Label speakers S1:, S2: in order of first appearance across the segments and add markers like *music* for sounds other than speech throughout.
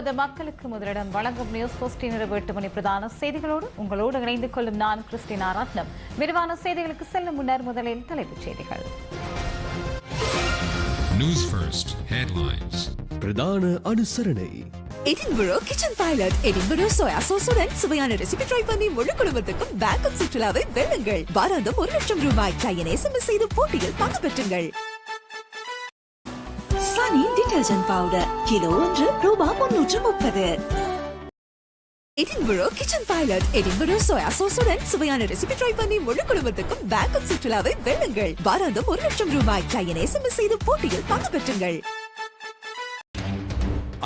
S1: நாற்பது மக்களுக்கு முதலிடம் வழங்கும் நியூஸ் போஸ்டி இரவு எட்டு மணி பிரதான செய்திகளோடு உங்களோடு இணைந்து கொள்ளும் நான் கிறிஸ்டினா ரத்னம் விரிவான செய்திகளுக்கு செல்லும் முன்னர் முதலில் தலைப்புச் செய்திகள் பிரதான அனுசரணை Edinborough kitchen pilot Edinborough soya சோசுடன் சுவையான ரெசிபி ட்ரை பண்ணி முழு குடும்பத்துக்கும் பேக்கப் சுற்றுலாவை வெல்லுங்கள் வாராந்தம் ஒரு லட்சம் ரூபாய் கையனை எஸ்எம்எஸ் செய்து போட்டியில் பங்கு பெற்றுங்கள் டிடர்ஜென்ட் பவுடர் கிலோ ஒன்று ரூபாய் முன்னூற்று முப்பது Edinborough kitchen pilot Edinborough soya சுவையான ரெசிபி ட்ரை பண்ணி முழு குடும்பத்துக்கும் சுற்றுலாவை வெல்லுங்கள் ஒரு லட்சம் ரூபாய் லையனை எஸ்எம்எஸ் செய்து போட்டியில் பங்கு பெற்றுங்கள்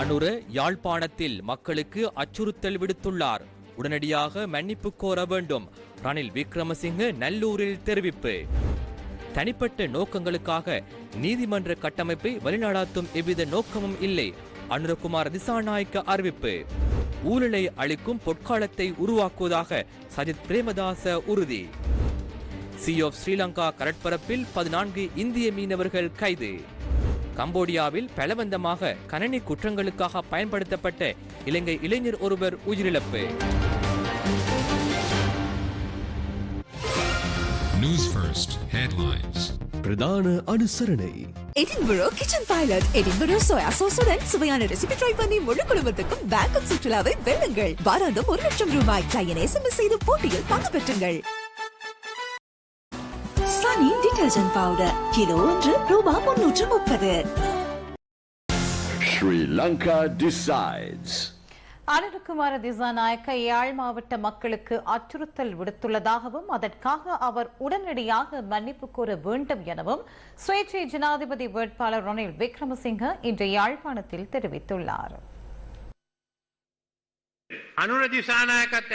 S2: அனுர யாழ்ப்பாணத்தில் மக்களுக்கு அச்சுறுத்தல் விடுத்துள்ளார் உடனடியாக மன்னிப்பு கோர வேண்டும் ரணில் விக்ரமசிங்க நல்லூரில் தெரிவிப்பு தனிப்பட்ட நோக்கங்களுக்காக நீதிமன்ற கட்டமைப்பை வழிநடாத்தும் எவ்வித நோக்கமும் இல்லை அனுரகுமார் திசாநாயக்க அறிவிப்பு ஊழலை அளிக்கும் பொற்காலத்தை உருவாக்குவதாக சஜித் பிரேமதாச உறுதி சி ஆஃப் ஸ்ரீலங்கா கடற்பரப்பில் பதினான்கு இந்திய மீனவர்கள் கைது கம்போடியாவில் பலவந்தமாக கணனி குற்றங்களுக்காக பயன்படுத்தப்பட்ட இலங்கை இளைஞர் ஒருவர் உயிரிழப்பு
S1: News First Headlines பிரதான அனுசரணை Edinborough kitchen pilot Edinborough soya சோசுடன் சுவையான ரெசிபி ட்ரை பண்ணி முழு குடும்பத்துக்கும் பேங்காக் சுற்றுலாவை வெல்லுங்கள் வாராந்தம் ஒரு லட்சம் ரூபாய் கிளையன் எஸ்எம்எஸ் செய்து போட்டியில் பங்கு பெற்றுங்கள் சனி டிடர்ஜென்ட் பவுடர் கிலோ ஒன்று ரூபாய் முன்னூற்று முப்பது ஸ்ரீலங்கா டிசைட்ஸ்
S3: அனிருக்குமார திசாநாயக்க யாழ் மாவட்ட மக்களுக்கு அச்சுறுத்தல் விடுத்துள்ளதாகவும் அதற்காக அவர் உடனடியாக மன்னிப்பு கோர வேண்டும் எனவும் சுயேட்சை ஜனாதிபதி வேட்பாளர் ரணில் விக்ரமசிங்க இன்று யாழ்ப்பாணத்தில் தெரிவித்துள்ளார்
S4: අනුර දිසානායකත්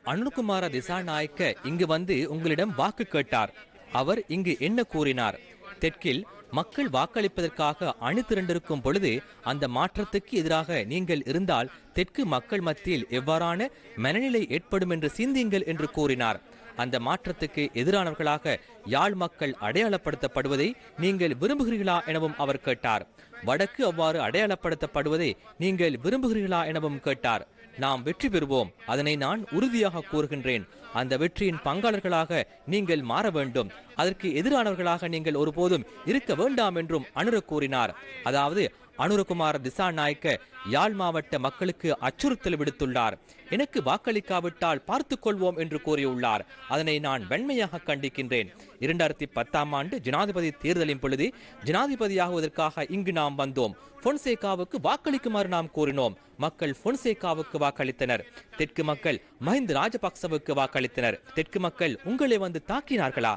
S4: ඇවිල්ලා திசாநாயக்க இங்கு வந்து உங்களிடம் வாக்கு கேட்டார் அவர் இங்கு என்ன கூறினார் தெற்கில் மக்கள் வாக்களிப்பதற்காக அணி திரண்டிருக்கும் பொழுது அந்த மாற்றத்துக்கு எதிராக நீங்கள் இருந்தால் தெற்கு மக்கள் மத்தியில் எவ்வாறான மனநிலை ஏற்படும் என்று சிந்தியுங்கள் என்று கூறினார் அந்த மாற்றத்துக்கு எதிரானவர்களாக யாழ் மக்கள் அடையாளப்படுத்தப்படுவதை நீங்கள் விரும்புகிறீர்களா எனவும் அவர் கேட்டார் வடக்கு அவ்வாறு அடையாளப்படுத்தப்படுவதை நீங்கள் விரும்புகிறீர்களா எனவும் கேட்டார் நாம் வெற்றி பெறுவோம் அதனை நான் உறுதியாக கூறுகின்றேன் அந்த வெற்றியின் பங்காளர்களாக நீங்கள் மாற வேண்டும் அதற்கு எதிரானவர்களாக நீங்கள் ஒருபோதும் இருக்க வேண்டாம் என்றும் அனுர கூறினார் அதாவது அனுரகுமார் திசாநாயக்க யாழ் மாவட்ட மக்களுக்கு அச்சுறுத்தல் விடுத்துள்ளார் எனக்கு வாக்களிக்காவிட்டால் பார்த்து கொள்வோம் என்று கூறியுள்ளார் அதனை நான் வெண்மையாக கண்டிக்கின்றேன் இரண்டாயிரத்தி பத்தாம் ஆண்டு ஜனாதிபதி தேர்தலின் பொழுது ஜனாதிபதியாகுவதற்காக இங்கு நாம் வந்தோம் பொன்சேகாவுக்கு வாக்களிக்குமாறு நாம் கூறினோம் மக்கள் பொன்சேகாவுக்கு வாக்களித்தனர் தெற்கு மக்கள் மஹிந்த ராஜபக்சவுக்கு வாக்களித்தனர் தெற்கு மக்கள் உங்களை வந்து தாக்கினார்களா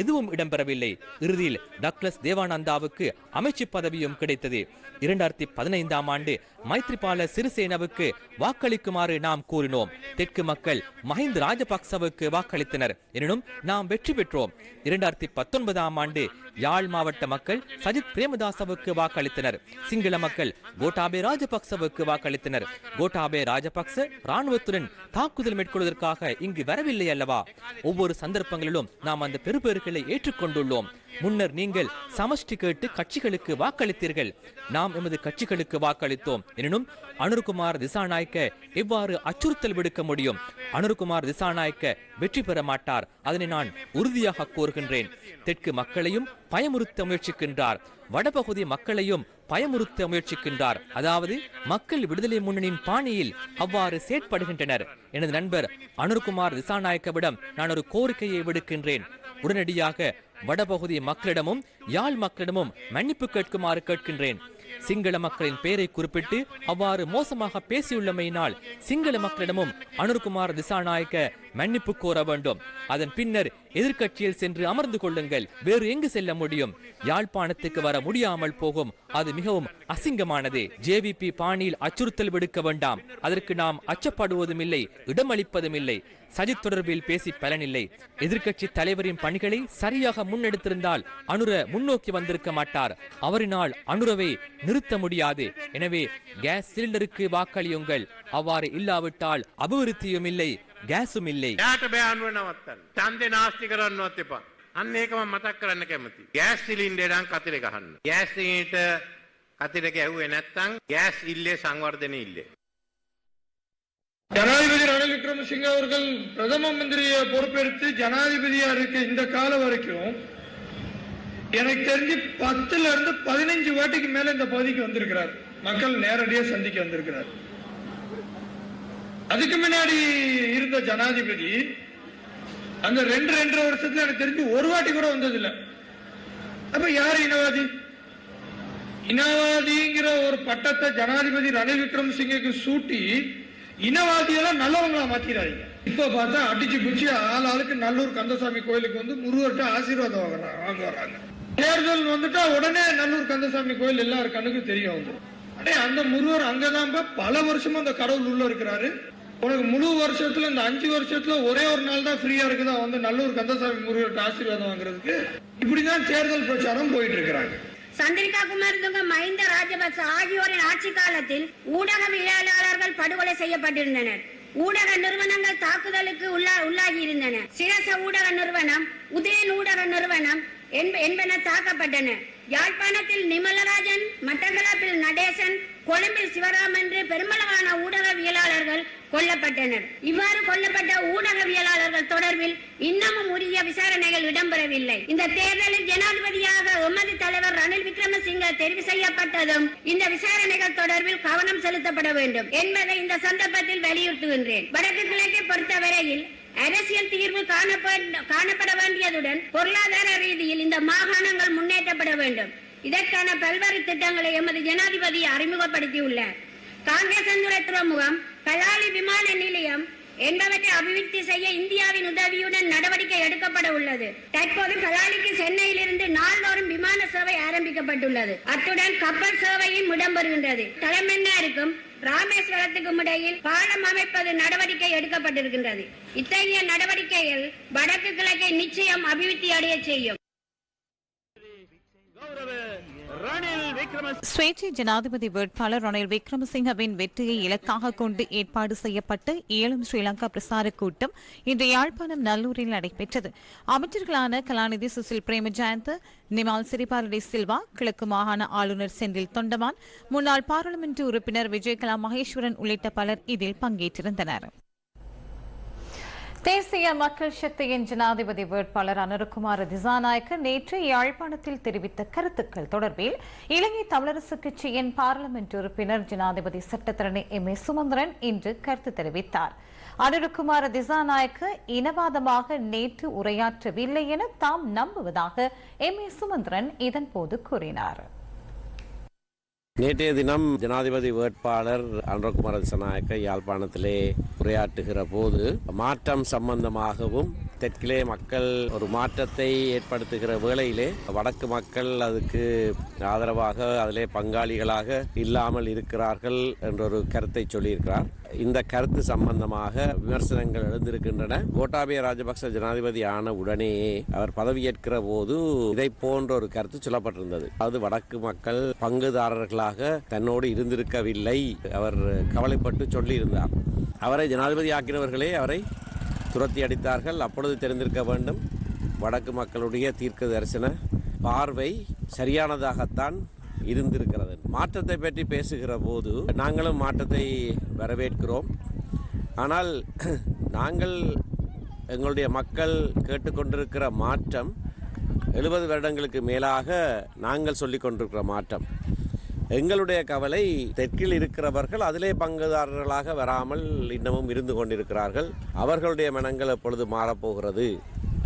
S4: எதுவும் இடம்பெறவில்லை இறுதியில் டக்ளஸ் தேவானந்தாவுக்கு அமைச்சு பதவியும் கிடைத்தது இரண்டாயிரத்தி பதினைந்தாம் ஆண்டு மைத்ரிபால சிறிசேனவுக்கு வாக்களிக்குமாறு நாம் கூறினோம் தெற்கு மக்கள் மஹிந்த ராஜபக்சவுக்கு வாக்களித்தனர் எனினும் நாம் வெற்றி பெற்றோம் இரண்டாயிரத்தி பத்தொன்பதாம் ஆண்டு யாழ் மாவட்ட மக்கள் சஜித் பிரேமதாசவுக்கு வாக்களித்தனர் சிங்கள மக்கள் கோட்டாபே ராஜபக்சவுக்கு வாக்களித்தனர் கோட்டாபே ராஜபக்ச ராணுவத்துடன் தாக்குதல் மேற்கொள்வதற்காக இங்கு வரவில்லை அல்லவா ஒவ்வொரு சந்தர்ப்பங்களிலும் நாம் அந்த பெருபெருக்களை ஏற்றுக்கொண்டுள்ளோம் முன்னர் நீங்கள் சமஷ்டி கேட்டு கட்சிகளுக்கு வாக்களித்தீர்கள் நாம் எமது கட்சிகளுக்கு வாக்களித்தோம் எனினும் அனுர்குமார் திசாநாயக்க இவ்வாறு அச்சுறுத்தல் விடுக்க முடியும் அனுர்குமார் திசாநாயக்க வெற்றி பெற மாட்டார் அதனை நான் உறுதியாக கோருகின்றேன் தெற்கு மக்களையும் பயமுறுத்த முயற்சிக்கின்றார் வடபகுதி மக்களையும் பயமுறுத்த முயற்சிக்கின்றார் அதாவது மக்கள் விடுதலை முன்னணியின் பாணியில் அவ்வாறு செயற்படுகின்றனர் எனது நண்பர் அனுர்குமார் திசாநாயக்கவிடம் நான் ஒரு கோரிக்கையை விடுக்கின்றேன் உடனடியாக வடபகுதி மக்களிடமும் யாழ் மக்களிடமும் மன்னிப்பு கேட்குமாறு கேட்கின்றேன் சிங்கள மக்களின் பெயரை குறிப்பிட்டு அவ்வாறு மோசமாக பேசியுள்ளமையினால் சிங்கள மக்களிடமும் அனுர்குமார் திசாநாயக்க மன்னிப்பு கோர வேண்டும் அதன் பின்னர் எதிர்கட்சியில் சென்று அமர்ந்து கொள்ளுங்கள் வேறு எங்கு செல்ல முடியும் யாழ்ப்பாணத்துக்கு வர முடியாமல் போகும் அது மிகவும் அசிங்கமானது ஜேவிபி பாணியில் அச்சுறுத்தல் விடுக்க வேண்டாம் அதற்கு நாம் அச்சப்படுவதும் இல்லை இடமளிப்பதும் இல்லை சஜித் தொடர்பில் பேசி பலனில்லை எதிர்கட்சி தலைவரின் பணிகளை சரியாக முன்னெடுத்திருந்தால் அனுர முன்னோக்கி வந்திருக்க மாட்டார் அவரினால் அனுரவை நிறுத்த முடியாது எனவே கேஸ் சிலிண்டருக்கு வாக்களியுங்கள் அவ்வாறு இல்லாவிட்டால் அபிவிருத்தியும் இல்லை ගෑසුම් ඉල්ලේ.
S5: එයාට බෑ අනුවෙනවත්තන්න. ඡන්දේ නාස්ති කරන්නවත් එපා. අන්න ඒක මම මතක් කරන්න කැමතියි. ගෑස් සිලින්ඩරේ නම් කතිරේ ගහන්න. ගෑස් සීට කතිරේ ගැහුවේ නැත්නම්
S6: ஜனாதிபதி ரணில் விக்ரமசிங்க அவர்கள் பிரதம மந்திரியை பொறுப்பெடுத்து ஜனாதிபதியா இருக்க இந்த காலம் வரைக்கும் எனக்கு தெரிஞ்சு பத்துல இருந்து பதினஞ்சு வாட்டிக்கு மேல இந்த பகுதிக்கு வந்திருக்கிறார் மக்கள் நேரடியா சந்திக்க வந்திருக்கிறார் அதுக்கு முன்னாடி இருந்த ஜனாதிபதி அந்த ரெண்டு ரெண்டரை வருஷத்துல எனக்கு தெரிஞ்சு ஒரு வாட்டி கூட வந்ததில்லை அப்ப யாரு இனவாதி இனவாதிங்கிற ஒரு பட்டத்தை ஜனாதிபதி ரணில் விக்ரம் சூட்டி இனவாதியெல்லாம் நல்லவங்களா மாத்திராதீங்க இப்ப பார்த்தா அடிச்சு பிடிச்சி ஆள் ஆளுக்கு நல்லூர் கந்தசாமி கோயிலுக்கு வந்து முருகர்கிட்ட ஆசீர்வாதம் வாங்க வராங்க தேர்தல் வந்துட்டா உடனே நல்லூர் கந்தசாமி கோயில் எல்லாரு கண்ணுக்கும் தெரியும் வந்து அடே அந்த முருகர் அங்கதான் பல வருஷமும் அந்த கடவுள் உள்ள இருக்கிறாரு உனக்கு முழு வருஷத்துல இந்த அஞ்சு வருஷத்துல ஒரே ஒரு நாள் தான் ஃப்ரீயா இருக்குதா வந்து நல்லூர் கந்தசாமி முருகருக்கு ஆசீர்வாதம் வாங்குறதுக்கு இப்படிதான் தேர்தல் பிரச்சாரம் போயிட்டு இருக்கிறாங்க
S7: சந்திரிகா குமார் மஹிந்த ராஜபக்ச ஆகியோரின் ஆட்சி காலத்தில் ஊடகவியலாளர்கள் படுகொலை செய்யப்பட்டிருந்தனர் ஊடக நிறுவனங்கள் தாக்குதலுக்கு உள்ளாகி இருந்தன சிரச ஊடக நிறுவனம் உதயன் ஊடக நிறுவனம் என்பன தாக்கப்பட்டன யாழ்ப்பாணத்தில் நிமலராஜன் மட்டக்களப்பில் நடேசன் கொழும்பில் சிவராம் என்று பெருமளவான ஊடகவியலாளர்கள் கொல்லப்பட்டனர் இவ்வாறு கொல்லப்பட்ட ஊடகவியலாளர்கள் தொடர்பில் இன்னமும் உரிய விசாரணைகள் இடம்பெறவில்லை இந்த தேர்தலில் ஜனாதிபதியாக எமது தலைவர் ரணில் விக்ரமசிங்க தெரிவு செய்யப்பட்டதும் இந்த விசாரணைகள் தொடர்பில் கவனம் செலுத்தப்பட வேண்டும் என்பதை இந்த சந்தர்ப்பத்தில் வலியுறுத்துகின்றேன் வடக்கு கிழக்கை பொறுத்தவரையில் அரசியல் தீர்வு காணப்பட வேண்டியதுடன் பொருளாதார ரீதியில் இந்த மாகாணங்கள் முன்னேற்றப்பட வேண்டும் இதற்கான பல்வேறு திட்டங்களை எமது ஜனாதிபதி அறிமுகப்படுத்தியுள்ளார் காங்கிரஸ் துறைமுகம் கலாலி விமான நிலையம் என்பவற்றை அபிவிருத்தி செய்ய இந்தியாவின் உதவியுடன் நடவடிக்கை எடுக்கப்பட உள்ளது தற்போது கலாலிக்கு சென்னையிலிருந்து நாள்தோறும் விமான சேவை ஆரம்பிக்கப்பட்டுள்ளது அத்துடன் கப்பல் சேவையும் இடம்பெறுகின்றது தலைமன்னாருக்கும் ராமேஸ்வரத்துக்கும் இடையில் பாலம் அமைப்பது நடவடிக்கை எடுக்கப்பட்டிருக்கின்றது இத்தகைய நடவடிக்கைகள் வடக்கு கிழக்கை நிச்சயம் அபிவிருத்தி அடைய செய்யும்
S3: சுயேட்சை ஜனாதிபதி வேட்பாளர் ரணில் விக்ரமசிங்கவின் வெற்றியை இலக்காக கொண்டு ஏற்பாடு செய்யப்பட்ட ஏழும் ஸ்ரீலங்கா பிரசார கூட்டம் இன்று யாழ்ப்பாணம் நல்லூரில் நடைபெற்றது அமைச்சர்களான கலாநிதி சுசில் பிரேமஜயந்த் நிமால் சிறிபாரடி சில்வா கிழக்கு மாகாண ஆளுநர் செந்தில் தொண்டமான் முன்னாள் பாராளுமன்ற உறுப்பினர் விஜயகலா மகேஸ்வரன் உள்ளிட்ட பலர் இதில் பங்கேற்றிருந்தனர் தேசிய மக்கள் சக்தியின் ஜனாதிபதி வேட்பாளர் அனுரகுமார் திசாநாயக்கு நேற்று யாழ்ப்பாணத்தில் தெரிவித்த கருத்துக்கள் தொடர்பில் இலங்கை தமிழரசு கட்சியின் பாராளுமன்ற உறுப்பினர் ஜனாதிபதி சட்டத்தரணி எம் ஏ சுமந்திரன் இன்று கருத்து தெரிவித்தார் அனுரகுமார் திசாநாயக்கு இனவாதமாக நேற்று உரையாற்றவில்லை என தாம் நம்புவதாக எம் ஏ சுமந்திரன் இதன்போது கூறினாா்
S8: நேற்றைய தினம் ஜனாதிபதி வேட்பாளர் அன்றகுமார திசநாயக்க யாழ்ப்பாணத்திலே உரையாற்றுகிற போது மாற்றம் சம்பந்தமாகவும் தெற்கிலே மக்கள் ஒரு மாற்றத்தை ஏற்படுத்துகிற வேளையிலே வடக்கு மக்கள் அதுக்கு ஆதரவாக அதிலே பங்காளிகளாக இல்லாமல் இருக்கிறார்கள் என்ற ஒரு கருத்தை சொல்லியிருக்கிறார் இந்த கருத்து சம்பந்தமாக விமர்சனங்கள் எழுந்திருக்கின்றன கோட்டாபய ராஜபக்ச ஜனாதிபதி ஆன உடனேயே அவர் பதவியேற்கிற போது இதை போன்ற ஒரு கருத்து சொல்லப்பட்டிருந்தது அது வடக்கு மக்கள் பங்குதாரர்களாக தன்னோடு இருந்திருக்கவில்லை அவர் கவலைப்பட்டு சொல்லியிருந்தார் அவரை ஜனாதிபதி ஆக்கினவர்களே அவரை துரத்தி அடித்தார்கள் அப்பொழுது தெரிந்திருக்க வேண்டும் வடக்கு மக்களுடைய தீர்க்க தரிசன பார்வை சரியானதாகத்தான் இருந்திருக்கிறது மாற்றத்தை பற்றி பேசுகிற போது நாங்களும் மாற்றத்தை வரவேற்கிறோம் ஆனால் *clears throat* நாங்கள் எங்களுடைய மக்கள் கேட்டுக்கொண்டிருக்கிற மாற்றம் எழுபது வருடங்களுக்கு மேலாக நாங்கள் சொல்லி கொண்டிருக்கிற மாற்றம் எங்களுடைய கவலை தெற்கில் இருக்கிறவர்கள் அதிலே பங்குதாரர்களாக வராமல் இன்னமும் இருந்து கொண்டிருக்கிறார்கள் அவர்களுடைய மனங்கள் எப்பொழுது மாறப்போகிறது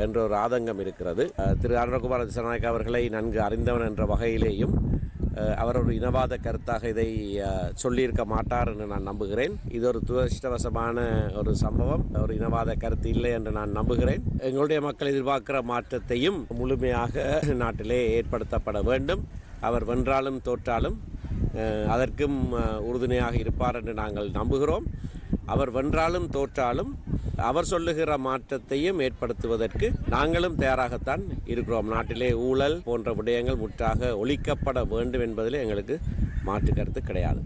S8: என்ற ஒரு ஆதங்கம் இருக்கிறது திரு அருணகுமார திசநாயக் அவர்களை நன்கு அறிந்தவன் என்ற வகையிலேயும் அவர் ஒரு இனவாத கருத்தாக இதை சொல்லியிருக்க மாட்டார் என்று நான் நம்புகிறேன் இது ஒரு துரதிருஷ்டவசமான ஒரு சம்பவம் ஒரு இனவாத கருத்து இல்லை என்று நான் நம்புகிறேன் எங்களுடைய மக்கள் எதிர்பார்க்கிற மாற்றத்தையும் முழுமையாக நாட்டிலே ஏற்படுத்தப்பட வேண்டும் அவர் வென்றாலும் தோற்றாலும் அதற்கும் உறுதுணையாக இருப்பார் என்று நாங்கள் நம்புகிறோம் அவர் வென்றாலும் தோற்றாலும் அவர் சொல்லுகிற மாற்றத்தையும் ஏற்படுத்துவதற்கு நாங்களும் தயாராகத்தான் இருக்கிறோம் நாட்டிலே ஊழல் போன்ற விடயங்கள் முற்றாக ஒழிக்கப்பட வேண்டும் என்பதில் எங்களுக்கு மாற்று கருத்து கிடையாது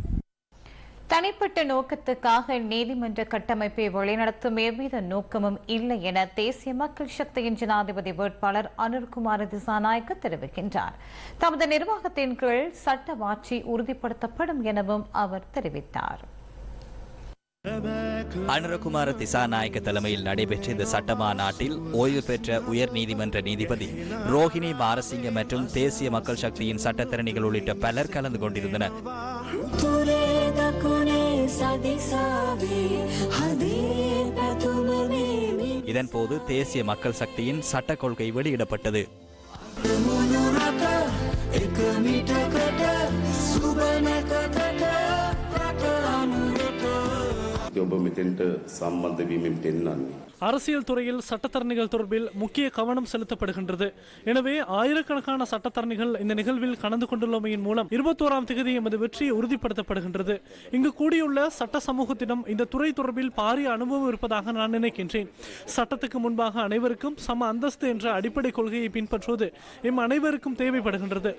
S3: தனிப்பட்ட நோக்கத்துக்காக நீதிமன்ற கட்டமைப்பை வழிநடத்தும் எவ்வித நோக்கமும் இல்லை என தேசிய மக்கள் சக்தியின் ஜனாதிபதி வேட்பாளர் அனுர்குமார் திசாநாயக்க தெரிவிக்கின்றார் தமது நிர்வாகத்தின் கீழ் சட்டவாட்சி உறுதிப்படுத்தப்படும் எனவும் அவர் தெரிவித்தார்
S9: அனுரகுமார திசாநாயக்க தலைமையில் நடைபெற்ற இந்த சட்டமா நாட்டில் ஓய்வு பெற்ற உயர் நீதிமன்ற நீதிபதி ரோஹிணி மாரசிங்க மற்றும் தேசிய மக்கள் சக்தியின் சட்டத்திறனிகள் உள்ளிட்ட பலர் கலந்து கொண்டிருந்தனர் இதன்போது தேசிய மக்கள் சக்தியின் சட்ட கொள்கை வெளியிடப்பட்டது
S10: அரசியல் துறையில் சட்டத்தரணிகள் தொடர்பில் முக்கிய கவனம் செலுத்தப்படுகின்றது எனவே ஆயிரக்கணக்கான சட்டத்தரணிகள் இந்த நிகழ்வில் கலந்து கொண்டுள்ளமையின் மூலம் இருபத்தோராம் தேதி எமது வெற்றி உறுதிப்படுத்தப்படுகின்றது இங்கு கூடியுள்ள சட்ட சமூகத்திடம் இந்த துறை தொடர்பில் பாரிய அனுபவம் இருப்பதாக நான் நினைக்கின்றேன் சட்டத்துக்கு முன்பாக அனைவருக்கும் சம அந்தஸ்து என்ற அடிப்படை கொள்கையை பின்பற்றுவது எம் அனைவருக்கும் தேவைப்படுகின்றது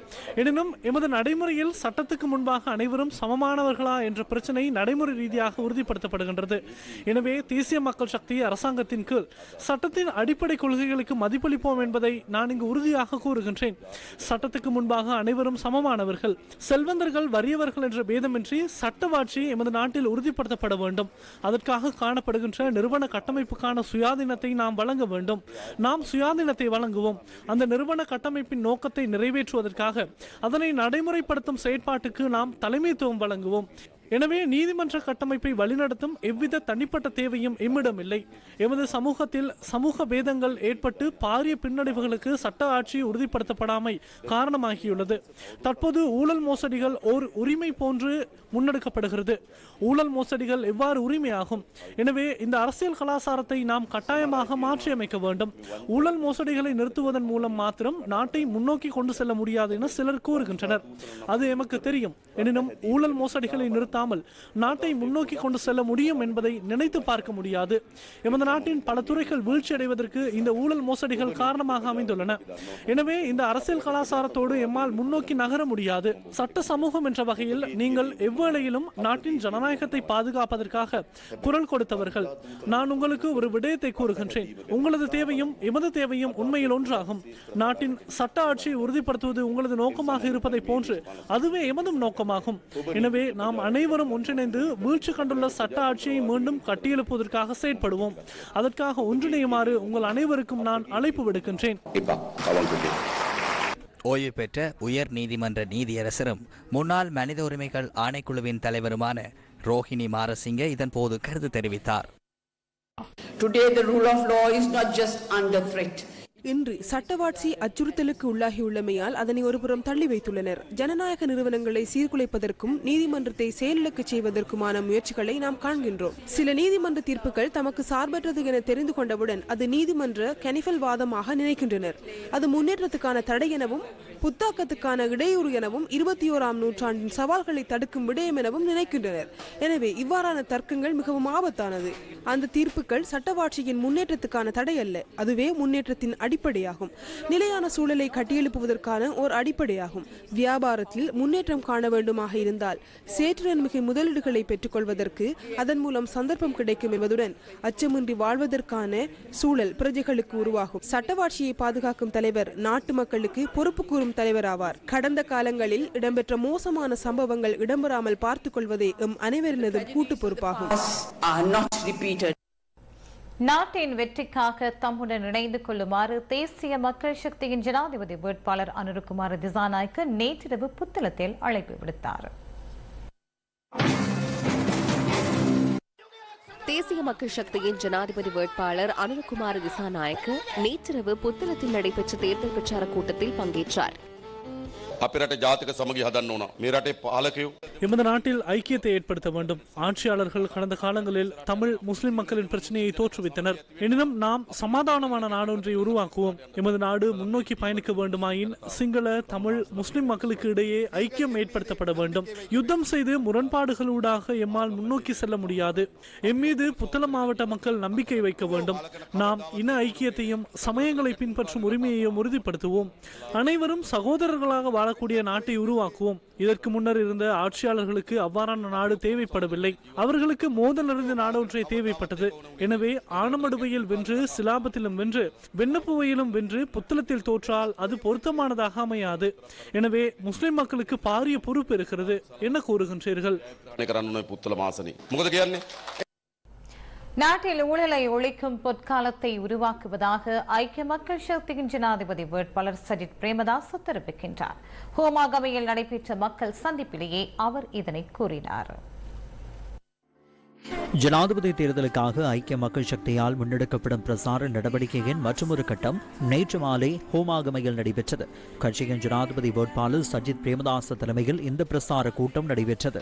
S10: எனினும் எமது நடைமுறையில் சட்டத்துக்கு முன்பாக அனைவரும் சமமானவர்களா என்ற பிரச்சனை நடைமுறை ரீதியாக உறுதிப்படுத்தப்படுகின்றது வருகின்றது எனவே தேசிய மக்கள் சக்தி அரசாங்கத்தின் கீழ் சட்டத்தின் அடிப்படை கொள்கைகளுக்கு மதிப்பளிப்போம் என்பதை நான் இங்கு உறுதியாக கூறுகின்றேன் சட்டத்துக்கு முன்பாக அனைவரும் சமமானவர்கள் செல்வந்தர்கள் வறியவர்கள் என்ற பேதமின்றி சட்டவாட்சி எமது நாட்டில் உறுதிப்படுத்தப்பட வேண்டும் அதற்காக காணப்படுகின்ற நிறுவன கட்டமைப்புக்கான சுயாதீனத்தை நாம் வழங்க வேண்டும் நாம் சுயாதீனத்தை வழங்குவோம் அந்த நிறுவன கட்டமைப்பின் நோக்கத்தை நிறைவேற்றுவதற்காக அதனை நடைமுறைப்படுத்தும் செயற்பாட்டுக்கு நாம் தலைமைத்துவம் வழங்குவோம் எனவே நீதிமன்ற கட்டமைப்பை வழிநடத்தும் எவ்வித தனிப்பட்ட தேவையும் எம்மிடம் இல்லை எமது சமூகத்தில் சமூக பேதங்கள் ஏற்பட்டு பாரிய பின்னடைவுகளுக்கு சட்ட ஆட்சி உறுதிப்படுத்தப்படாமை காரணமாகியுள்ளது தற்போது ஊழல் மோசடிகள் ஓர் உரிமை போன்று முன்னெடுக்கப்படுகிறது ஊழல் மோசடிகள் எவ்வாறு உரிமையாகும் எனவே இந்த அரசியல் கலாச்சாரத்தை நாம் கட்டாயமாக மாற்றியமைக்க வேண்டும் ஊழல் மோசடிகளை நிறுத்துவதன் மூலம் மாத்திரம் நாட்டை முன்னோக்கி கொண்டு செல்ல முடியாது என சிலர் கூறுகின்றனர் அது எமக்கு தெரியும் எனினும் ஊழல் மோசடிகளை நிறுத்த பயன்படுத்தாமல் நாட்டை முன்னோக்கி கொண்டு செல்ல முடியும் என்பதை நினைத்து பார்க்க முடியாது எமது நாட்டின் பல துறைகள் வீழ்ச்சி அடைவதற்கு இந்த ஊழல் மோசடிகள் காரணமாக அமைந்துள்ளன எனவே இந்த அரசியல் கலாச்சாரத்தோடு எம்மால் முன்னோக்கி நகர முடியாது சட்ட சமூகம் என்ற வகையில் நீங்கள் எவ்வளையிலும் நாட்டின் ஜனநாயகத்தை பாதுகாப்பதற்காக குரல் கொடுத்தவர்கள் நான் உங்களுக்கு ஒரு விடயத்தை கூறுகின்றேன் உங்களது தேவையும் எமது தேவையும் உண்மையில் ஒன்றாகும் நாட்டின் சட்ட ஆட்சியை உறுதிப்படுத்துவது உங்களது நோக்கமாக இருப்பதை போன்று அதுவே எமதும் நோக்கமாகும் எனவே நாம் அனைவரும் அனைவரும் ஒன்றிணைந்து வீழ்ச்சி கண்டுள்ள சட்ட ஆட்சியை மீண்டும் கட்டியெழுப்புவதற்காக செயற்படுவோம் அதற்காக ஒன்றிணையுமாறு உங்கள் அனைவருக்கும் நான் அழைப்பு விடுக்கின்றேன்
S9: ஓய்வு பெற்ற உயர் நீதிமன்ற நீதியரசரும் முன்னாள் மனித உரிமைகள் ஆணைக்குழுவின் தலைவருமான ரோஹிணி மாரசிங்க இதன் போது கருத்து தெரிவித்தார்
S11: Today, the rule of law is not just under threat.
S12: இன்று சட்டவாட்சி அச்சுறுத்தலுக்கு உள்ளாகியுள்ளமையால் அதனை ஒருபுறம் தள்ளி வைத்துள்ளனர் ஜனநாயக நிறுவனங்களை சீர்குலைப்பதற்கும் நீதிமன்றத்தை செயலிழக்கு செய்வதற்குமான முயற்சிகளை நாம் காண்கின்றோம் சில நீதிமன்ற தீர்ப்புகள் தமக்கு சார்பற்றது என தெரிந்து கொண்டவுடன் அது நீதிமன்ற கெனிபல் வாதமாக நினைக்கின்றனர் அது முன்னேற்றத்துக்கான தடை எனவும் புத்தாக்கத்துக்கான இடையூறு எனவும் இருபத்தி ஓராம் நூற்றாண்டின் சவால்களை தடுக்கும் விடயம் எனவும் நினைக்கின்றனர் எனவே இவ்வாறான தர்க்கங்கள் மிகவும் ஆபத்தானது அந்த தீர்ப்புகள் சட்டவாட்சியின் முன்னேற்றத்துக்கான தடை அல்ல அதுவே முன்னேற்றத்தின் அடிப்படையாகும் நிலையான சூழலை கட்டியெழுப்புவதற்கான ஓர் அடிப்படையாகும் வியாபாரத்தில் முன்னேற்றம் காண வேண்டுமாக இருந்தால் சேற்றிடன்மிகு முதலீடுகளை பெற்றுக்கொள்வதற்கு அதன் மூலம் சந்தர்ப்பம் கிடைக்கும் என்பதுடன் அச்சமின்றி வாழ்வதற்கான சூழல் பிரஜைகளுக்கு உருவாகும் சட்டவாட்சியை பாதுகாக்கும் தலைவர் நாட்டு மக்களுக்கு பொறுப்பு கூறும் தலைவர் ஆவார் கடந்த காலங்களில் இடம்பெற்ற மோசமான சம்பவங்கள் இடம்பெறாமல் பார்த்துக் கொள்வதே எம் அனைவரினதும் கூட்டு பொறுப்பாகும்
S3: நாட்டின் வெற்றிக்காக தம்முடன் இணைந்து கொள்ளுமாறு தேசிய மக்கள் சக்தியின் ஜனாதிபதி வேட்பாளர் அனுருகுமார் திசாநாய்க்கு நேற்றிரவு புத்தளத்தில் அழைப்பு விடுத்தார் தேசிய மக்கள் சக்தியின் ஜனாதிபதி வேட்பாளர் அனுருகுமார் திசாநாயக்கு நேற்றிரவு புத்தளத்தில் நடைபெற்ற தேர்தல் பிரச்சார கூட்டத்தில் பங்கேற்றார் අපේ රට ජාතික
S10: සමගිය හදන්න ඕන. எமது நாட்டில் ஐக்கியத்தை ஏற்படுத்த வேண்டும் ஆட்சியாளர்கள் கடந்த காலங்களில் தமிழ் முஸ்லிம் மக்களின் பிரச்சனையை தோற்றுவித்தனர் எனினும் நாம் சமாதானமான நாடொன்றை உருவாக்குவோம் எமது நாடு முன்னோக்கி பயணிக்க வேண்டுமாயின் சிங்கள தமிழ் முஸ்லிம் மக்களுக்கு இடையே ஐக்கியம் ஏற்படுத்தப்பட வேண்டும் யுத்தம் செய்து முரண்பாடுகளூடாக எம்மால் முன்னோக்கி செல்ல முடியாது எம் மீது புத்தளம் மாவட்ட மக்கள் நம்பிக்கை வைக்க வேண்டும் நாம் இன ஐக்கியத்தையும் சமயங்களை பின்பற்றும் உரிமையையும் உறுதிப்படுத்துவோம் அனைவரும் சகோதரர்களாக வாழ வாழக்கூடிய நாட்டை உருவாக்குவோம் இதற்கு முன்னர் இருந்த ஆட்சியாளர்களுக்கு அவ்வாறான நாடு தேவைப்படவில்லை அவர்களுக்கு மோதல் நிறைந்த நாடு ஒன்றை தேவைப்பட்டது எனவே ஆனமடுவையில் வென்று சிலாபத்திலும் வென்று வெண்ணப்புவையிலும் வென்று புத்தளத்தில் தோற்றால் அது பொருத்தமானதாக அமையாது எனவே முஸ்லிம் மக்களுக்கு பாரிய பொறுப்பு இருக்கிறது என்ன கூறுகின்றீர்கள்
S3: நாட்டில் ஊழலை ஒழிக்கும் பொற்காலத்தை உருவாக்குவதாக ஐக்கிய மக்கள் சக்தியின் ஜனாதிபதி வேட்பாளர் சஜித் பிரேமதாச தெரிவிக்கின்றார் ஹோமாகமையில் நடைபெற்ற மக்கள் சந்திப்பிலேயே அவர் இதனை கூறினார்
S9: ஜனாதிபதி தேர்தலுக்காக ஐக்கிய மக்கள் சக்தியால் முன்னெடுக்கப்படும் பிரசார நடவடிக்கையின் மற்றொரு கட்டம் நேற்று மாலை ஹோமாகமையில் நடைபெற்றது கட்சியின் ஜனாதிபதி வேட்பாளர் சஜித் பிரேமதாச தலைமையில் இந்த பிரசார கூட்டம் நடைபெற்றது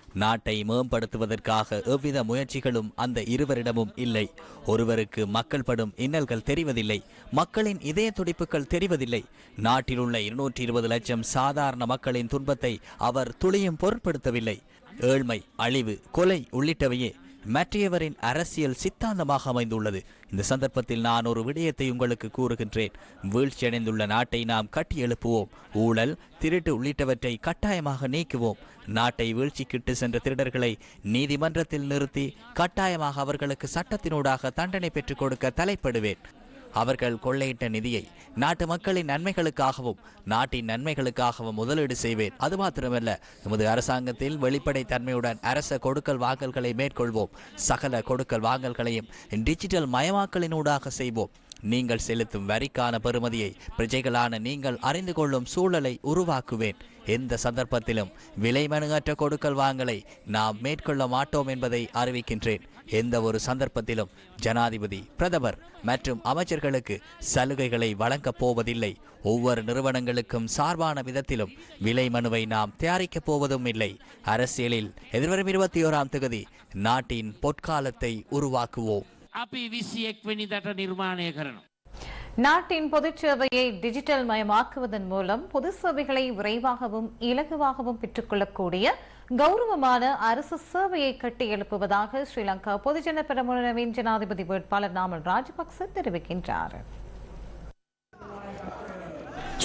S9: நாட்டை மேம்படுத்துவதற்காக எவ்வித முயற்சிகளும் அந்த இருவரிடமும் இல்லை ஒருவருக்கு மக்கள் படும் இன்னல்கள் தெரிவதில்லை மக்களின் இதய துடிப்புகள் தெரிவதில்லை நாட்டில் உள்ள இருநூற்றி இருபது லட்சம் சாதாரண மக்களின் துன்பத்தை அவர் துளியும் பொருட்படுத்தவில்லை ஏழ்மை அழிவு கொலை உள்ளிட்டவையே மற்றையவரின் அரசியல் சித்தாந்தமாக அமைந்துள்ளது இந்த சந்தர்ப்பத்தில் நான் ஒரு விடயத்தை உங்களுக்கு கூறுகின்றேன் வீழ்ச்சியடைந்துள்ள நாட்டை நாம் கட்டி எழுப்புவோம் ஊழல் திருட்டு உள்ளிட்டவற்றை கட்டாயமாக நீக்குவோம் நாட்டை வீழ்ச்சிக்கிட்டு சென்ற திருடர்களை நீதிமன்றத்தில் நிறுத்தி கட்டாயமாக அவர்களுக்கு சட்டத்தினூடாக தண்டனை பெற்றுக் கொடுக்க தலைப்படுவேன் அவர்கள் கொள்ளையிட்ட நிதியை நாட்டு மக்களின் நன்மைகளுக்காகவும் நாட்டின் நன்மைகளுக்காகவும் முதலீடு செய்வேன் அது மாத்திரமல்ல நமது அரசாங்கத்தில் வெளிப்படை தன்மையுடன் அரச கொடுக்கல் வாங்கல்களை மேற்கொள்வோம் சகல கொடுக்கல் வாங்கல்களையும் டிஜிட்டல் மயமாக்கலினூடாக செய்வோம் நீங்கள் செலுத்தும் வரிக்கான பெறுமதியை பிரஜைகளான நீங்கள் அறிந்து கொள்ளும் சூழலை உருவாக்குவேன் எந்த சந்தர்ப்பத்திலும் விலை மனுகாற்ற கொடுக்கல் வாங்கலை நாம் மேற்கொள்ள மாட்டோம் என்பதை அறிவிக்கின்றேன் எந்த ஒரு சந்தர்ப்பத்திலும் ஜனாதிபதி பிரதமர் மற்றும் அமைச்சர்களுக்கு சலுகைகளை வழங்கப் போவதில்லை ஒவ்வொரு நிறுவனங்களுக்கும் சார்பான விதத்திலும் விலை மனுவை நாம் தயாரிக்கப் போவதும் இல்லை அரசியலில் எதிர்வரும் இருபத்தி ஓராம் தொகுதி நாட்டின் பொற்காலத்தை உருவாக்குவோம் අපි
S3: நாட்டின் பொதுச்சேவையை டிஜிட்டல் மயமாக்குவதன் மூலம் பொது சேவைகளை விரைவாகவும் இலகுவாகவும் பெற்றுக்கொள்ளக்கூடிய கௌரவமான அரசு சேவையை கட்டி எழுப்புவதாக ஸ்ரீலங்கா பொதுஜன பெரமுனவின் ஜனாதிபதி வேட்பாளர் நாமல் ராஜபக்ச தெரிவிக்கின்றார்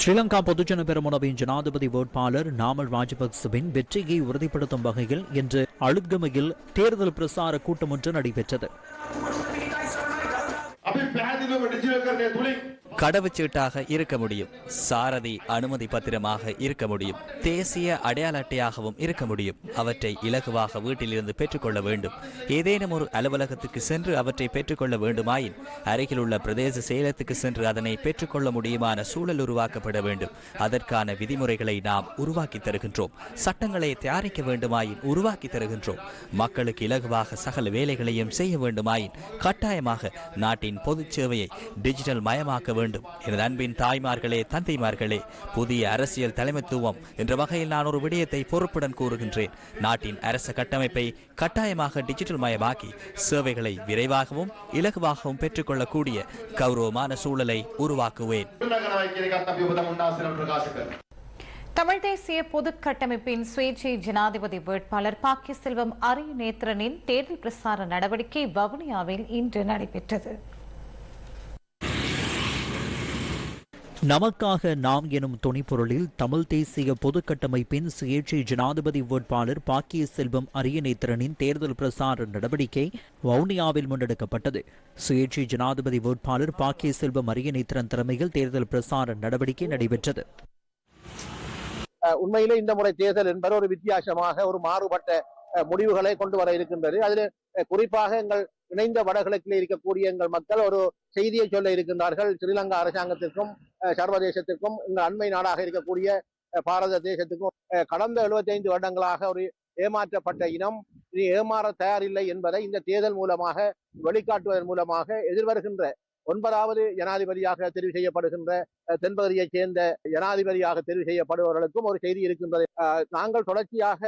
S9: ஸ்ரீலங்கா பொதுஜன பெருமுனவின் ஜனாதிபதி வேட்பாளர் நாமல் ராஜபக்சவின் வெற்றியை உறுதிப்படுத்தும் வகையில் இன்று அழுத்கமையில் தேர்தல் பிரசார கூட்டம் ஒன்று நடைபெற்றது मंडी जीवन करने तुली கடவுச்சீட்டாக இருக்க முடியும் சாரதி அனுமதி பத்திரமாக இருக்க முடியும் தேசிய அடையாள அட்டையாகவும் இருக்க முடியும் அவற்றை இலகுவாக வீட்டிலிருந்து பெற்றுக்கொள்ள வேண்டும் ஏதேனும் ஒரு அலுவலகத்துக்கு சென்று அவற்றை பெற்றுக்கொள்ள வேண்டுமாயின் அருகில் உள்ள பிரதேச செயலத்துக்கு சென்று அதனை பெற்றுக்கொள்ள முடியுமான சூழல் உருவாக்கப்பட வேண்டும் அதற்கான விதிமுறைகளை நாம் உருவாக்கி தருகின்றோம் சட்டங்களை தயாரிக்க வேண்டுமாயின் உருவாக்கி தருகின்றோம் மக்களுக்கு இலகுவாக சகல வேலைகளையும் செய்ய வேண்டுமாயின் கட்டாயமாக நாட்டின் பொதுச் சேவையை டிஜிட்டல் மயமாக்க வேண்டும் வேண்டும் எனது அன்பின் தாய்மார்களே தந்தைமார்களே புதிய அரசியல் தலைமைத்துவம் என்ற வகையில் நான் ஒரு விடயத்தை பொறுப்புடன் கூறுகின்றேன் நாட்டின் அரச கட்டமைப்பை கட்டாயமாக டிஜிட்டல் மயமாக்கி சேவைகளை விரைவாகவும் இலகுவாகவும் பெற்றுக்கொள்ளக்கூடிய கௌரவமான சூழலை உருவாக்குவேன்
S3: தமிழ் தேசிய பொது கட்டமைப்பின் சுயேட்சை ஜனாதிபதி வேட்பாளர் பாக்கிய செல்வம் அரிய நேத்திரனின் தேர்தல் பிரசார நடவடிக்கை வவுனியாவில் இன்று நடைபெற்றது
S9: நமக்காக நாம் எனும் துணைப்பொருளில் தமிழ் தேசிய பொதுக்கட்டமைப்பின் சுயேட்சை ஜனாதிபதி வேட்பாளர் பாக்கிய செல்வம் அரியநேத்திரனின் தேர்தல் பிரசார நடவடிக்கை வவுனியாவில் முன்னெடுக்கப்பட்டது சுயேட்சை ஜனாதிபதி வேட்பாளர் பாக்கிய செல்வம் அரியநேத்திரன் தலைமையில் தேர்தல் பிரசார நடவடிக்கை நடைபெற்றது
S13: உண்மையிலே இந்த முறை தேர்தல் என்பது ஒரு வித்தியாசமாக ஒரு மாறுபட்ட முடிவுகளை கொண்டு வர இருக்கின்றது அதில் குறிப்பாக எங்கள் இணைந்த வடகிழக்கில் இருக்கக்கூடிய எங்கள் மக்கள் ஒரு செய்தியை சொல்ல இருக்கின்றார்கள் ஸ்ரீலங்கா அரசாங்கத்திற்கும் சர்வதேசத்திற்கும் இந்த அண்மை நாடாக இருக்கக்கூடிய பாரத தேசத்துக்கும் கடந்த எழுபத்தைந்து வருடங்களாக ஒரு ஏமாற்றப்பட்ட இனம் இனி ஏமாற தயாரில்லை என்பதை இந்த தேர்தல் மூலமாக வெளிக்காட்டுவதன் மூலமாக எதிர்வருகின்ற ஒன்பதாவது ஜனாதிபதியாக தெரிவு செய்யப்படுகின்ற தென்பகுதியைச் சேர்ந்த ஜனாதிபதியாக தெரிவு செய்யப்படுபவர்களுக்கும் ஒரு செய்தி இருக்கின்றது நாங்கள் தொடர்ச்சியாக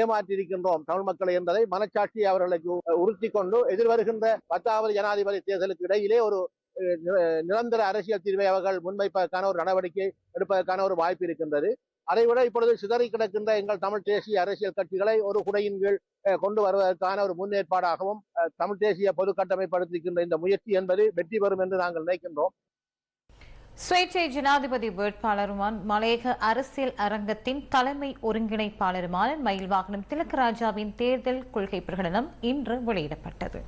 S13: ஏமாற்றியிருக்கின்றோம் தமிழ் மக்களை என்பதை மனச்சாட்சி அவர்களுக்கு உறுத்தி கொண்டு எதிர்வருகின்ற பத்தாவது ஜனாதிபதி தேர்தலுக்கு இடையிலே ஒரு நிரந்தர அரசியல் தீர்வை அவர்கள் முன்வைப்பதற்கான ஒரு நடவடிக்கை எடுப்பதற்கான ஒரு வாய்ப்பு இருக்கின்றது அதைவிட இப்பொழுது சிதறி கிடக்கின்ற எங்கள் தமிழ் தேசிய அரசியல் கட்சிகளை ஒரு குடையின் கீழ் கொண்டு வருவதற்கான ஒரு முன்னேற்பாடாகவும் தமிழ் தேசிய பொது கட்டமைப்படுத்திருக்கின்ற இந்த முயற்சி என்பது வெற்றி பெறும் என்று நாங்கள் நினைக்கின்றோம்
S3: சுயேட்சை ஜனாதிபதி வேட்பாளருமான் மலையக அரசியல் அரங்கத்தின் தலைமை ஒருங்கிணைப்பாளருமான மயில்வாகனம் திலக்கராஜாவின் தேர்தல் கொள்கை பிரகடனம் இன்று வெளியிடப்பட்டது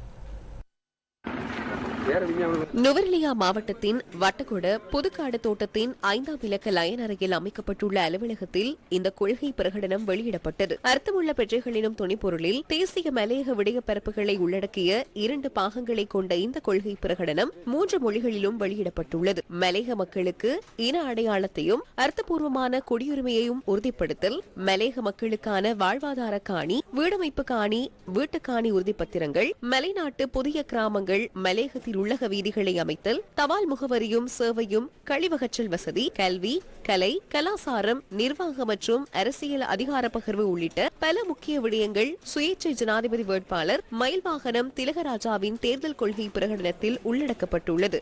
S3: நுவரெலியா மாவட்டத்தின் வட்டகுட புதுக்காடு தோட்டத்தின் ஐந்தாம் இலக்க லயன் அறையில் அமைக்கப்பட்டுள்ள அலுவலகத்தில் இந்த கொள்கை பிரகடனம் வெளியிடப்பட்டது அர்த்தமுள்ள பெற்றைகளினும் துணிப்பொருளில் தேசிய மலையக விடயப்பரப்புகளை உள்ளடக்கிய இரண்டு பாகங்களை கொண்ட இந்த கொள்கை பிரகடனம் மூன்று மொழிகளிலும் வெளியிடப்பட்டுள்ளது மலையக மக்களுக்கு இன அடையாளத்தையும் அர்த்தபூர்வமான குடியுரிமையையும் உறுதிப்படுத்தல் மலையக மக்களுக்கான வாழ்வாதார காணி வீடமைப்பு காணி வீட்டுக்காணி உறுதிப்பத்திரங்கள் மலைநாட்டு புதிய கிராமங்கள் மலையகத்தில் உள்ளக வீதிகளை அமைத்தல் தபால் முகவரியும் சேவையும் கழிவகற்றல் வசதி கல்வி கலை கலாசாரம் நிர்வாக மற்றும் அரசியல் அதிகார பகிர்வு உள்ளிட்ட பல முக்கிய விடயங்கள் சுயேட்சை ஜனாதிபதி வேட்பாளர் மயில்வாகனம் திலகராஜாவின் தேர்தல் கொள்கை பிரகடனத்தில் உள்ளடக்கப்பட்டுள்ளது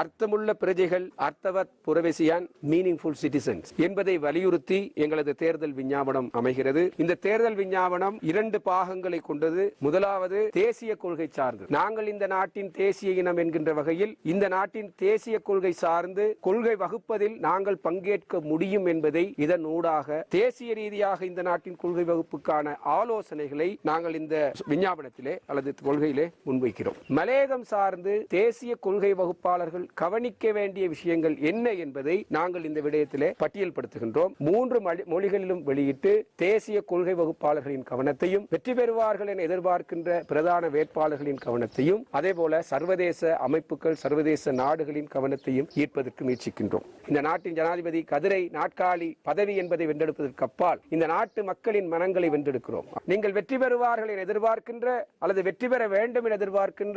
S14: அர்த்தமுள்ள பிரஜைகள் அர்த்தவத் புரவேசியான் மீனிங்ஃபுல் சிட்டிசன்ஸ் என்பதை வலியுறுத்தி எங்களது தேர்தல் விஞ்ஞாபனம் அமைகிறது இந்த தேர்தல் விஞ்ஞாபனம் இரண்டு பாகங்களை கொண்டது முதலாவது தேசிய கொள்கை சார்ந்து நாங்கள் இந்த நாட்டின் தேசிய இனம் என்கின்ற வகையில் இந்த நாட்டின் தேசிய கொள்கை சார்ந்து கொள்கை வகுப்பதில் நாங்கள் பங்கேற்க முடியும் என்பதை இதன் ஊடாக தேசிய ரீதியாக இந்த நாட்டின் கொள்கை வகுப்புக்கான ஆலோசனைகளை நாங்கள் இந்த விஞ்ஞாபனத்திலே அல்லது கொள்கையிலே முன்வைக்கிறோம் மலையகம் சார்ந்து தேசிய கொள்கை வகுப்பாளர்கள் அவர்கள் கவனிக்க வேண்டிய விஷயங்கள் என்ன என்பதை நாங்கள் இந்த விடயத்திலே பட்டியல்படுத்துகின்றோம் மூன்று மொழிகளிலும் வெளியிட்டு தேசிய கொள்கை வகுப்பாளர்களின் கவனத்தையும் வெற்றி பெறுவார்கள் என எதிர்பார்க்கின்ற பிரதான வேட்பாளர்களின் கவனத்தையும் அதேபோல சர்வதேச அமைப்புகள் சர்வதேச நாடுகளின் கவனத்தையும் ஈர்ப்பதற்கு முயற்சிக்கின்றோம் இந்த நாட்டின் ஜனாதிபதி கதிரை நாட்காலி பதவி என்பதை வென்றெடுப்பதற்கு அப்பால் இந்த நாட்டு மக்களின் மனங்களை வென்றெடுக்கிறோம் நீங்கள் வெற்றி பெறுவார்கள் என எதிர்பார்க்கின்ற அல்லது வெற்றி பெற வேண்டும் என எதிர்பார்க்கின்ற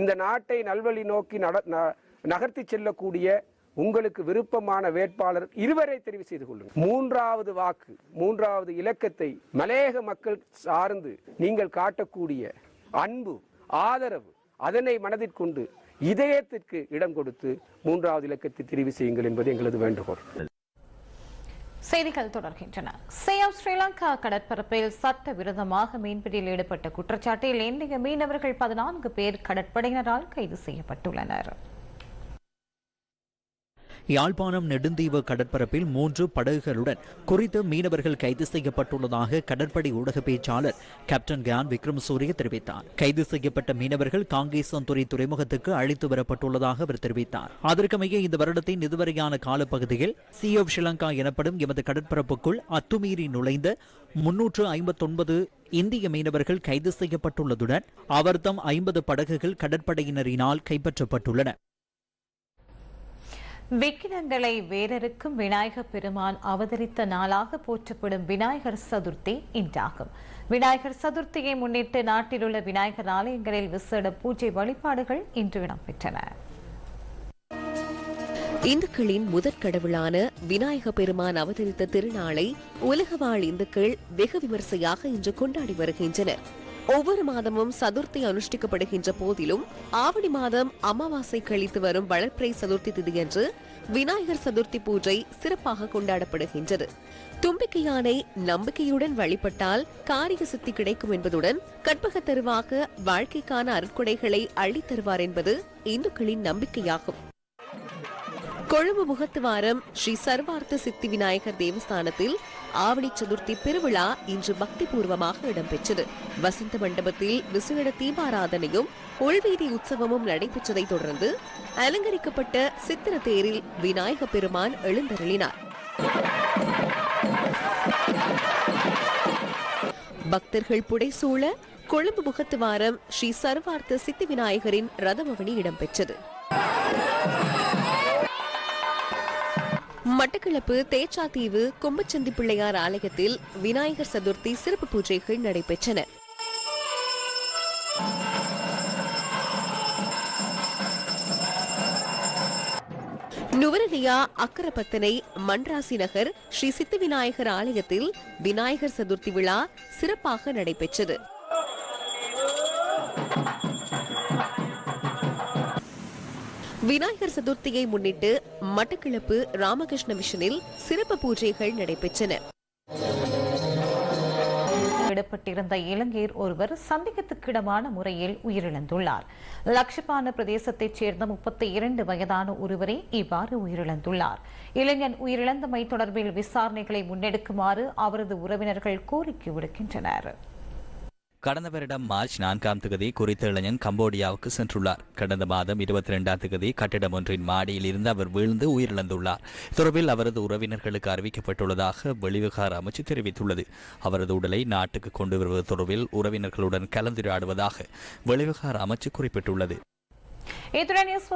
S14: இந்த நாட்டை நல்வழி நோக்கி நகர்த்தி செல்லக்கூடிய உங்களுக்கு விருப்பமான வேட்பாளர் இருவரை தெரிவு செய்து கொள்ளுங்கள் மூன்றாவது வாக்கு மூன்றாவது இலக்கத்தை மலையக மக்கள் சார்ந்து நீங்கள் காட்டக்கூடிய அன்பு ஆதரவு அதனை மனதிற்கொண்டு இதயத்திற்கு இடம் கொடுத்து மூன்றாவது இலக்கத்தை தெரிவு செய்யுங்கள் என்பது எங்களது வேண்டுகோள்
S3: செய்திகள் தொடர்கின்றன சே ஸ்ரீலங்கா கடற்பரப்பில் சட்ட விரோதமாக மீன்பிடியில் ஈடுபட்ட குற்றச்சாட்டில் இந்திய மீனவர்கள் பதினான்கு பேர் கடற்படையினரால் கைது செய்யப்பட்டுள்ளனர்
S9: யாழ்ப்பாணம் நெடுந்தீவு கடற்பரப்பில் மூன்று படகுகளுடன் குறித்த மீனவர்கள் கைது செய்யப்பட்டுள்ளதாக கடற்படை ஊடக பேச்சாளர் கேப்டன் கியான் விக்ரம் சூரிய தெரிவித்தார் கைது செய்யப்பட்ட மீனவர்கள் காங்கேசந்துறை துறைமுகத்துக்கு அழைத்து வரப்பட்டுள்ளதாக அவர் தெரிவித்தார் அதற்கமைய இந்த வருடத்தின் இதுவரையான காலப்பகுதியில் சி ஆஃப் ஸ்ரீலங்கா எனப்படும் எமது கடற்பரப்புக்குள் அத்துமீறி நுழைந்த முன்னூற்று ஐம்பத்தொன்பது இந்திய மீனவர்கள் கைது செய்யப்பட்டுள்ளதுடன் அவர்தம் ஐம்பது படகுகள் கடற்படையினரினால் கைப்பற்றப்பட்டுள்ளன
S3: விக்கினங்களை வேரருக்கும் விநாயக பெருமான் அவதரித்த நாளாக போற்றப்படும் விநாயகர் சதுர்த்தி இன்றாகும் விநாயகர் சதுர்த்தியை முன்னிட்டு நாட்டில் உள்ள விநாயகர் ஆலயங்களில் விசேட பூஜை வழிபாடுகள் இன்று இடம்பெற்றன இந்துக்களின் முதற் கடவுளான விநாயக பெருமான் அவதரித்த திருநாளை உலக வாழ் இந்துக்கள் வெகு விமர்சையாக இன்று கொண்டாடி வருகின்றனர் ஒவ்வொரு மாதமும் சதுர்த்தி அனுஷ்டிக்கப்படுகின்ற போதிலும் ஆவணி மாதம் அமாவாசை கழித்து வரும் வளர்ப்பிரை சதுர்த்தி திதியன்று விநாயகர் சதுர்த்தி பூஜை சிறப்பாக கொண்டாடப்படுகின்றது தும்பிக்கை யானை நம்பிக்கையுடன் வழிபட்டால் காரிய சித்தி கிடைக்கும் என்பதுடன் கற்பக தருவாக வாழ்க்கைக்கான அருட்கொடைகளை அள்ளித்தருவார் என்பது இந்துக்களின் நம்பிக்கையாகும் கொழும்பு முகத்துவாரம் ஸ்ரீ சர்வார்த்த சித்தி விநாயகர் தேவஸ்தானத்தில் ஆவணி சதுர்த்தி பெருவிழா இன்று பக்தி பூர்வமாக இடம்பெற்றது வசந்த மண்டபத்தில் விசேட தீபாராதனையும் உள்வீதி உற்சவமும் நடைபெற்றதைத் தொடர்ந்து அலங்கரிக்கப்பட்ட சித்திர தேரில் விநாயக பெருமான் எழுந்தருளினார் பக்தர்கள் புடைசூழ கொழும்பு முகத்துவாரம் ஸ்ரீ சர்வார்த்த சித்தி விநாயகரின் ரதபவனி இடம்பெற்றது மட்டக்களப்பு தேச்சாத்தீவு கொம்பச்சந்தி பிள்ளையார் ஆலயத்தில் விநாயகர் சதுர்த்தி சிறப்பு பூஜைகள் நடைபெற்றன நுவரலியா அக்கரப்பத்தனை மன்ராசி நகர் ஸ்ரீ சித்து விநாயகர் ஆலயத்தில் விநாயகர் சதுர்த்தி விழா சிறப்பாக நடைபெற்றது விநாயகர் சதுர்த்தியை முன்னிட்டு மட்டக்கிழப்பு ராமகிருஷ்ண மிஷனில் சிறப்பு பூஜைகள் நடைபெற்றன விடப்பட்டிருந்த இலங்கையர் ஒருவர் சந்தேகத்துக்கிடமான முறையில் உயிரிழந்துள்ளார் லக்ஷபான பிரதேசத்தைச் சேர்ந்த முப்பத்தி இரண்டு வயதான ஒருவரே இவ்வாறு உயிரிழந்துள்ளார் இளைஞன் உயிரிழந்தமை தொடர்பில் விசாரணைகளை முன்னெடுக்குமாறு அவரது உறவினர்கள் கோரிக்கை விடுக்கின்றனர்
S9: கடந்த வருடம் மார்ச் நான்காம் தேதி குறித்த இளைஞன் கம்போடியாவுக்கு சென்றுள்ளார் கடந்த மாதம் இருபத்தி இரண்டாம் தேதி கட்டிடம் ஒன்றின் மாடியில் இருந்து அவர் வீழ்ந்து உயிரிழந்துள்ளார் தொடர்பில் அவரது உறவினர்களுக்கு அறிவிக்கப்பட்டுள்ளதாக வெளிவிகார அமைச்சு தெரிவித்துள்ளது அவரது உடலை நாட்டுக்கு கொண்டு வருவது தொடர்பில் உறவினர்களுடன் கலந்துரையாடுவதாக வெளிவிகார அமைச்சு குறிப்பிட்டுள்ளது
S3: இத்துடன் நியூஸ்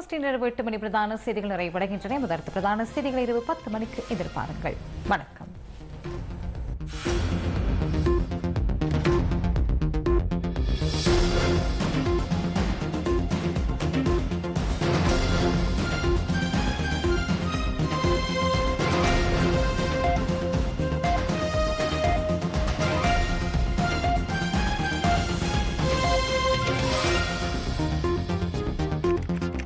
S3: எட்டு மணி பிரதான செய்திகள் நிறைவடைகின்றன முதற்கு பிரதான செய்திகள் இரவு பத்து மணிக்கு எதிர்பாருங்கள் வணக்கம்